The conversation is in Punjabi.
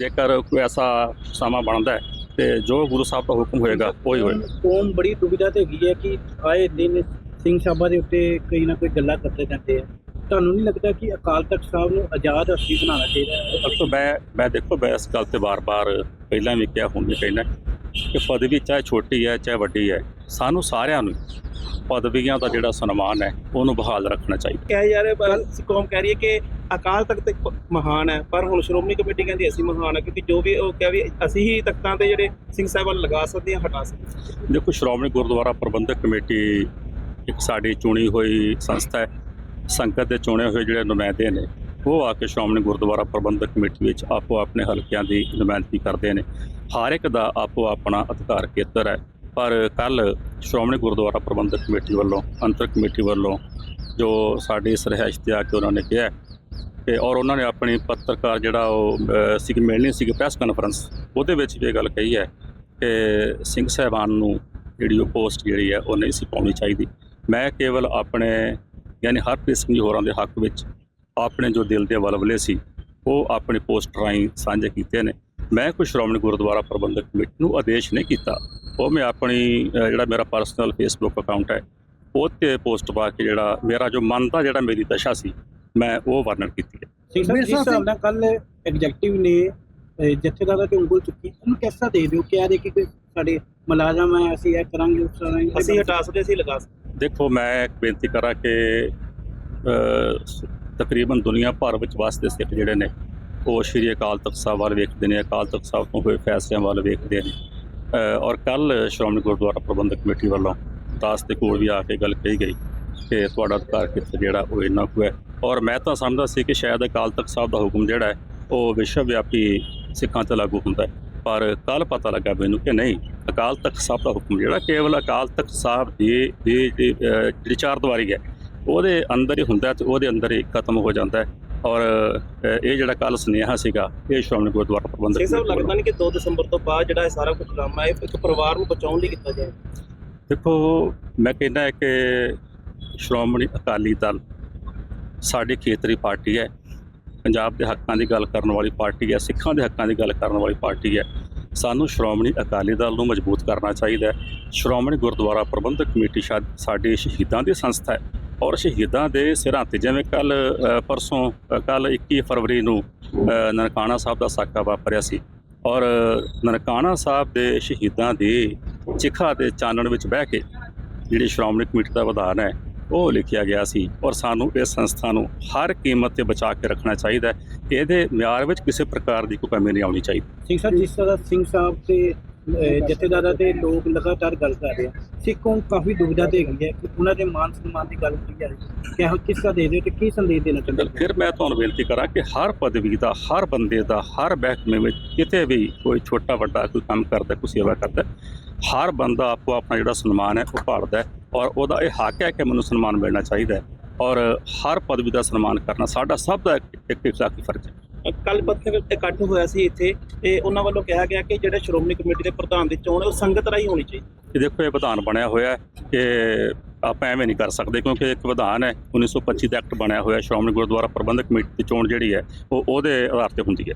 ਜੇਕਰ ਕੋਈ ਐਸਾ ਸਮਾਂ ਬਣਦਾ ਹੈ ਤੇ ਜੋ ਗੁਰੂ ਸਾਹਿਬ ਦਾ ਹੁਕਮ ਹੋਏਗਾ ਉਹ ਹੀ ਹੋਏਗਾ ਕੌਮ ਬੜੀ ਦੁਬਿਧਾ ਤੇ ਹੈਗੀ ਹੈ ਕਿ ਆਏ ਦਿਨ ਸਿੰਘ ਸਾਹਿਬਾਂ ਦੇ ਉੱਤੇ ਕੋਈ ਨਾ ਕੋਈ ਗੱਲਾਂ ਕਰਦੇ ਜਾਂਦੇ ਆ। ਤੁਹਾਨੂੰ ਨਹੀਂ ਲੱਗਦਾ ਕਿ ਅਕਾਲ ਤਖਤ ਸਾਹਿਬ ਨੂੰ ਆਜ਼ਾਦ ਹਸਤੀ ਬਣਾਉਣਾ ਚਾਹੀਦਾ ਹੈ? ਦੇਖੋ ਮੈਂ ਮੈਂ ਦੇਖੋ ਮੈਂ ਇਸ ਗੱਲ ਤੇ ਵਾਰ-ਵਾਰ ਪਹਿਲਾਂ ਵੀ ਕਿਹਾ ਹੁਣ ਵੀ ਕਹਿਣਾ ਕਿ ਪਦਵੀ ਚਾਹੇ ਛੋਟੀ ਹੈ ਚਾਹੇ ਵੱਡੀ ਹੈ ਸਾਨੂੰ ਸਾਰਿਆਂ ਨੂੰ ਪਦਵੀਆਂ ਦਾ ਜਿਹੜਾ ਸਨਮਾਨ ਹੈ ਉਹਨੂੰ ਬਹਾਲ ਰੱਖਣਾ ਚਾਹੀਦਾ। ਕਿਹਾ ਜਾ ਰਿਹਾ ਕੌਮ ਕਹਿ ਰਹੀ ਹੈ ਕਿ ਅਕਾਲ ਤਖਤ ਇੱਕ ਮਹਾਨ ਹੈ, ਪਰ ਹੁਣ ਸ਼੍ਰੋਮਣੀ ਕਮੇਟੀ ਕਹਿੰਦੀ ਅਸੀਂ ਮਹਾਨ ਹੈ, ਕਿਉਂਕਿ ਜੋ ਵੀ ਉਹ ਕਿਹਾ ਵੀ ਅਸੀਂ ਹੀ ਤਖਤਾਂ ਤੇ ਜਿਹੜੇ ਸਿੰਘ ਸਾਹਿਬਾਨ ਲਗਾ ਸਕਦੇ ਹਾਂ, ਹਟਾ ਸਕਦੇ ਹਾਂ। ਦੇਖੋ, ਸ਼੍ਰੋਮਣੀ ਗੁਰਦੁਆਰਾ ਪ੍ਰਬੰਧਕ ਕਮੇਟੀ ਇੱਕ ਸਾਡੀ ਚੁਣੀ ਹੋਈ ਸੰਸਥਾ ਹੈ, ਸੰਗਤ ਦੇ ਚੁਣੇ ਹੋਏ ਜਿਹੜੇ ਨੁਮਾਇੰਦੇ ਨੇ, ਉਹ ਆ ਕੇ ਸ਼੍ਰੋਮਣੀ ਗੁਰਦੁਆਰਾ ਪ੍ਰਬੰਧਕ ਕਮੇਟੀ ਵਿੱਚ ਆਪੋ ਆਪਣੇ ਹਲਕਿਆਂ ਦੀ ਨੁਮਾਇੰਦਗੀ ਕਰਦੇ ਨੇ। ਹਰ ਇੱਕ ਦਾ ਆਪੋ ਆਪਣਾ ਅਧਿਕਾਰ ਖੇਤਰ ਹੈ, ਪਰ ਕੱਲ ਸ਼੍ਰੋਮਣੀ ਗੁਰਦੁਆਰਾ ਪ੍ਰਬੰਧਕ ਕਮੇਟੀ ਵੱਲੋਂ, ਅੰਤਰ ਕਮੇਟੀ ਵੱਲੋਂ ਜੋ ਸਾਡੀ ਇਸ ਰਿਹਾਇਸ਼ ਤੇ ਆ ਕੇ ਉਹਨਾਂ ਨੇ ਕਿਹਾ ਕਿ ਔਰ ਉਹਨਾਂ ਨੇ ਆਪਣੀ ਪੱਤਰਕਾਰ ਜਿਹੜਾ ਉਹ ਅਹ, ਸੀ ਮਿਲਣੀ ਸੀ ਪ੍ਰੈਸ ਕਾਨਫਰੰਸ ਉਹਦੇ ਵਿੱਚ ਵੀ ਇਹ ਗੱਲ ਕਹੀ ਹੈ ਕਿ ਸਿੰਘ ਸਾਹਿਬਾਨ ਨੂੰ ਜਿਹੜੀ ਉਹ ਪੋਸਟ ਜਿਹੜੀ ਹੈ ਉਹ ਨਹੀਂ ਸੀ ਪਾਉਣੀ ਚਾਹੀਦੀ। ਮੈਂ ਕੇਵਲ ਆਪਣੇ ਯਾਨੀ ਹਰਪ੍ਰੀਤ ਸਿੰਘ ਜੀ ਹੋਰਾਂ ਦੇ ਹੱਕ ਵਿੱਚ ਆਪਣੇ ਜੋ ਦਿਲ ਦੇ ਵਲਵਲੇ ਸੀ ਉਹ ਆਪਣੇ ਪੋਸਟ ਰਾਹੀਂ ਸਾਂਝੇ ਕੀਤੇ ਨੇ। ਮੈਂ ਕੋਈ ਸ਼੍ਰੋਮਣੀ ਗੁਰਦੁਆਰਾ ਪ੍ਰਬੰਧਕ ਕਮੇਟੀ ਨੂੰ ਆਦੇਸ਼ ਨਹੀਂ ਕੀਤਾ। ਉਹ ਮੈਂ ਆਪਣੀ ਜਿਹੜਾ ਮੇਰਾ ਪਰਸਨਲ ਫੇਸਬੁੱਕ ਅਕਾਊਂਟ ਹੈ ਉਹ ਤੇ ਪੋਸਟ ਪਾ ਕੇ ਜਿਹੜਾ ਮੇਰਾ ਜੋ ਮਨ ਦਾ ਜਿਹੜਾ ਮੇਰੀ ਦਸ਼ਾ ਸੀ ਮੈਂ ਉਹ ਵਰਣਨ ਕੀਤੀ ਹੈ। ਸਿੰਘ ਸਾਹਿਬ ਜਿਸ ਹਿਸਾਬ ਨਾਲ ਕੱਲ ਐਗਜ਼ੈਕਟਿਵ ਨੇ ਜਥੇਦਾਰਾਂ ਤੇ ਉਂਗਲ ਚੁੱਕੀ ਉਹਨੂੰ ਕਿਸ ਤਰ੍ਹਾਂ ਦੇ ਦਿਓ ਕਹਿ ਰਹੇ ਕਿ ਸਾਡੇ ਮੁਲਾਜ਼ਮ ਹੈ ਅਸੀਂ ਇਹ ਕਰਾਂਗੇ ਉਸ ਕਰਾਂਗੇ ਅਸੀਂ ਹਟਾ ਸਕਦੇ ਅਸੀਂ ਲਗਾ ਸਕਦੇ ਦੇਖੋ ਮੈਂ ਇੱਕ ਬੇਨਤੀ ਕਰਾਂ ਕਿ ਤਕਰੀਬਨ ਦੁਨੀਆ ਭਰ ਵਿੱਚ ਵਸਦੇ ਸਿੱਖ ਜਿਹੜੇ ਨੇ ਉਹ ਸ਼੍ਰੀ ਅਕਾਲ ਤਖਤ ਸਾਹਿਬ ਵੱਲ ਵੇਖਦੇ ਨੇ ਅਕਾਲ ਤਖਤ ਸਾਹਿਬ ਤੋਂ ਹੋਏ ਫੈਸਲਿਆਂ ਵੱਲ ਵੇਖਦੇ ਨੇ। ਔਰ ਕੱਲ ਸ਼੍ਰੋਮਣੀ ਗੁਰਦੁਆਰਾ ਪ੍ਰਬੰਧਕ ਕਮੇਟੀ ਵੱਲੋਂ ਦਾਸ ਦੇ ਕੋਲ ਵੀ ਆ ਕੇ ਗੱਲ ਕਹੀ ਗਈ ਕਿ ਤੁਹਾਡਾ ਅਧਿਕਾਰ ਕਿੱਥੇ ਜਿਹੜਾ ਉਹ ਇੰਨਾ ਕੁ ਹੈ। ਔਰ ਮੈਂ ਤਾਂ ਸਮਝਦਾ ਸੀ ਕਿ ਸ਼ਾਇਦ ਅਕਾਲ ਤਖਤ ਸਾਹਿਬ ਦਾ ਹੁਕਮ ਜਿਹੜਾ ਹੈ ਉਹ ਵਿਸ਼ਵ ਵਿਆਪੀ ਸਿੱਖਾਂ ਤੇ ਲਾਗੂ ਹੁੰਦਾ ਹੈ ਪਰ ਕੱਲ ਪਤਾ ਲੱਗਾ ਮੈਨੂੰ ਕਿ ਨਹੀਂ ਅਕਾਲ ਤਖਤ ਸਾਹਿਬ ਦਾ ਹੁਕਮ ਜਿਹੜਾ ਕੇਵਲ ਅਕਾਲ ਤਖਤ ਸਾਹਿਬ ਦੀ ਜਿਹੜੀ ਚਾਰ ਦੀਵਾਰੀ ਹੈ ਉਹਦੇ ਅੰਦਰ ਹੀ ਹੁੰਦਾ ਤੇ ਉਹਦੇ ਅੰਦਰ ਹੀ ਖਤਮ ਹੋ ਜਾਂਦਾ ਹੈ ਔਰ ਇਹ ਜਿਹੜਾ ਕੱਲ ਸੁਨੇਹਾ ਸੀਗਾ ਇਹ ਸ਼੍ਰੋਮਣੀ ਗੁਰਦੁਆਰਾ ਪ੍ਰਬੰਧਕ ਸਿੰਘ ਸਾਹਿਬ। ਲੱਗਦਾ ਨਹੀਂ ਕਿ 2 ਦਸੰਬਰ ਤੋਂ ਬਾਅਦ ਜਿਹੜਾ ਇਹ ਸਾਰਾ ਕੁਝ ਡਰਾਮਾ ਹੈ ਇੱਕ ਪਰਿਵਾਰ ਨੂੰ ਬਚਾਉਣ ਲਈ ਕੀਤਾ ਜਾਏ ਦੇਖੋ ਮੈਂ ਕਹਿੰਦਾ ਕਿ ਸ਼੍ਰੋਮਣੀ ਅਕਾਲੀ ਦਲ ਸਾਡੀ ਖੇਤਰੀ ਪਾਰਟੀ ਹੈ। ਪੰਜਾਬ ਦੇ ਹੱਕਾਂ ਦੀ ਗੱਲ ਕਰਨ ਵਾਲੀ ਪਾਰਟੀ ਹੈ, ਸਿੱਖਾਂ ਦੇ ਹੱਕਾਂ ਦੀ ਗੱਲ ਕਰਨ ਵਾਲੀ ਪਾਰਟੀ ਹੈ। ਸਾਨੂੰ ਸ਼੍ਰੋਮਣੀ ਅਕਾਲੀ ਦਲ ਨੂੰ ਮਜ਼ਬੂਤ ਕਰਨਾ ਚਾਹੀਦਾ ਹੈ। ਸ਼੍ਰੋਮਣੀ ਗੁਰਦੁਆਰਾ ਪ੍ਰਬੰਧਕ ਕਮੇਟੀ ਸ਼ਾ- ਸਾਡੀ ਸ਼ਹੀਦਾਂ ਦੀ ਸੰਸਥਾ ਹੈ ਔਰ ਸ਼ਹੀਦਾਂ ਦੇ ਸਿਰਾਂ ਤੇ ਜਿਵੇਂ ਕੱਲ ਪਰਸੋਂ ਕੱਲ 21 ਫਰਵਰੀ ਨੂੰ ਨਨਕਾਣਾ ਸਾਹਿਬ ਦਾ ਸਾਕਾ ਵਾਪਰਿਆ ਸੀ ਔਰ ਨਨਕਾਣਾ ਸਾਹਿਬ ਦੇ ਸ਼ਹੀਦਾਂ ਦੀ ਚਿਖਾ ਦੇ ਚਾਨਣ ਵਿੱਚ ਬਹਿ ਕੇ ਜਿਹੜੀ ਸ਼੍ਰੋਮਣੀ ਕਮੇਟੀ ਦਾ ਵਿਧਾਨ ਹੈ ਉਹ ਲਿਖਿਆ ਗਿਆ ਸੀ ਔਰ ਸਾਨੂੰ ਇਸ ਸੰਸਥਾ ਨੂੰ ਹਰ ਕੀਮਤ ਤੇ ਬਚਾ ਕੇ ਰੱਖਣਾ ਚਾਹੀਦਾ ਹੈ। ਕਿ ਇਹਦੇ ਮਿਆਰ ਵਿੱਚ ਕਿਸੇ ਪ੍ਰਕਾਰ ਦੀ ਕੋਈ ਕਮੀ ਨਹੀਂ ਆਉਣੀ ਚਾਹੀਦੀ। ਸਿੰਘ ਸਾਹਿਬ ਜਿਸ ਤਰ੍ਹਾਂ ਸਿੰਘ ਸਾਹਿਬ ਤੇ ਜਥੇਦਾਰਾਂ ਤੇ ਲੋਕ ਲਗਾਤਾਰ ਗੱਲ ਕਰ ਰਹੇ ਆ ਸਿੱਖ ਕਾਫੀ ਦੁਬਿਧਾ ਤੇ ਹੈਗੀ ਹੈ ਕਿ ਉਹਨਾਂ ਦੇ ਮਾਨ ਸਨਮਾਨ ਦੀ ਗੱਲ ਕੀਤੀ ਜਾ ਰਹੀ ਹੈ ਕਿ ਕਿਸ ਤਰ੍ਹਾਂ ਦੇ ਦਿਓ ਤੇ ਕੀ ਸੰਦੇਸ਼ ਦੇਣਾ ਚਾਹੁੰਦੇ? ਫਿਰ ਮੈਂ ਤੁਹਾਨੂੰ ਬੇਨਤੀ ਕਰਾਂ ਕਿ ਹਰ ਪਦਵੀ ਦਾ ਹਰ ਬੰਦੇ ਦਾ ਹਰ ਮਹਿਕਮੇ ਵਿੱਚ ਕਿਤੇ ਵੀ ਕੋਈ ਛੋਟਾ ਵੱਡਾ ਕੋਈ ਕੰਮ ਕਰਦਾ ਕੋਈ ਸੇਵਾ ਕਰਦਾ ਹਰ ਬੰਦਾ ਆਪੋ ਆਪਣਾ ਜਿਹੜਾ ਸਨਮਾਨ ਹੈ ਉਹ ਭਾਲਦਾ ਹੈ। ਔਰ ਉਹਦਾ ਇਹ ਹੱਕ ਹੈ ਕਿ ਮੈਨੂੰ ਸਨਮਾਨ ਮਿਲਣਾ ਚਾਹੀਦਾ ਹੈ ਔਰ ਹਰ ਪਦਵੀ ਦਾ ਸਨਮਾਨ ਕਰਨਾ ਸਾਡਾ ਸਭ ਦਾ ਇੱਕ ਇੱਕ ਇਖਲਾਕੀ ਫਰਜ਼ ਹੈ। ਕੱਲ ਪੱਤਰ ਇਕੱਠ ਹੋਇਆ ਸੀ ਇੱਥੇ ਤੇ ਉਹਨਾਂ ਵੱਲੋਂ ਕਿਹਾ ਗਿਆ ਕਿ ਜਿਹੜੇ ਸ਼੍ਰੋਮਣੀ ਕਮੇਟੀ ਦੇ ਪ੍ਰਧਾਨ ਦੀ ਚੋਣ ਹੈ ਉਹ ਸੰਗਤ ਰਾਹੀਂ ਹੋਣੀ ਚਾਹੀਦੀ ਇਹ ਦੇਖੋ ਇਹ ਵਿਧਾਨ ਬਣਿਆ ਹੋਇਆ ਕਿ ਆਪਾਂ ਐਵੇਂ ਨਹੀਂ ਕਰ ਸਕਦੇ ਕਿਉਂਕਿ ਇੱਕ ਵਿਧਾਨ ਹੈ 1925 ਦਾ ਐਕਟ ਬਣਿਆ ਹੋਇਆ ਸ਼੍ਰੋਮਣੀ ਗੁਰਦੁਆਰਾ ਪ੍ਰਬੰਧਕ ਕਮੇਟੀ ਦੀ ਚੋਣ ਜਿਹੜੀ ਹੈ ਉਹ ਉਹਦੇ ਆਧਾਰ ਤੇ ਹੁੰਦੀ ਹੈ।